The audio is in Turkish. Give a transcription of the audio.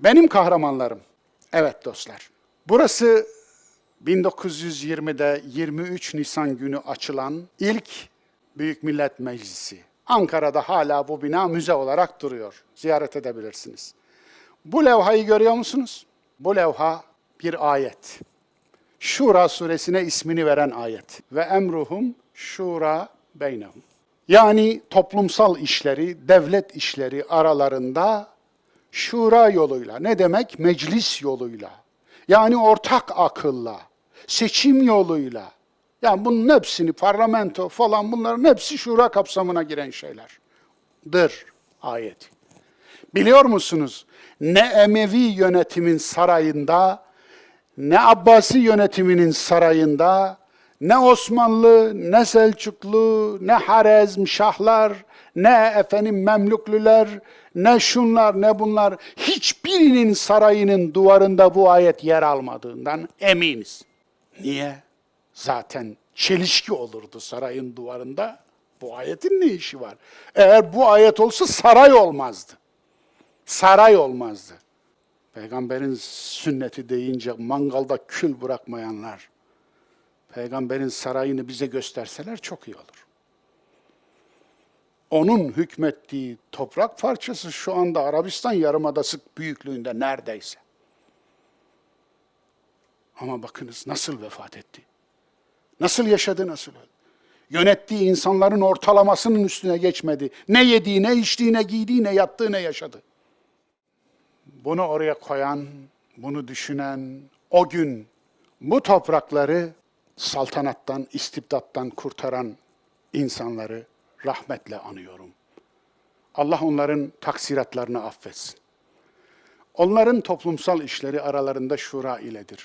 Benim kahramanlarım. Evet dostlar. Burası 1920'de 23 Nisan günü açılan ilk Büyük Millet Meclisi. Ankara'da hala bu bina müze olarak duruyor. Ziyaret edebilirsiniz. Bu levhayı görüyor musunuz? Bu levha bir ayet. Şura suresine ismini veren ayet. Ve emruhum şura beynehum. Yani toplumsal işleri, devlet işleri aralarında şura yoluyla, ne demek? Meclis yoluyla. Yani ortak akılla, seçim yoluyla. Yani bunun hepsini, parlamento falan bunların hepsi şura kapsamına giren şeylerdir ayet. Biliyor musunuz? Ne Emevi yönetimin sarayında, ne Abbasi yönetiminin sarayında, ne Osmanlı, ne Selçuklu, ne Harezm Şahlar, ne efendim Memlüklüler, ne şunlar, ne bunlar, hiçbirinin sarayının duvarında bu ayet yer almadığından eminiz. Niye? Zaten çelişki olurdu sarayın duvarında. Bu ayetin ne işi var? Eğer bu ayet olsa saray olmazdı. Saray olmazdı. Peygamberin sünneti deyince mangalda kül bırakmayanlar, peygamberin sarayını bize gösterseler çok iyi olur. Onun hükmettiği toprak parçası şu anda Arabistan Yarımadası büyüklüğünde neredeyse. Ama bakınız nasıl vefat etti. Nasıl yaşadı, nasıl öldü. Yönettiği insanların ortalamasının üstüne geçmedi. Ne yediği, ne içtiği, ne giydiği, ne yattığı, ne yaşadı. Bunu oraya koyan, bunu düşünen, o gün bu toprakları saltanattan, istibdattan kurtaran insanları rahmetle anıyorum. Allah onların taksiratlarını affetsin. Onların toplumsal işleri aralarında şura iledir.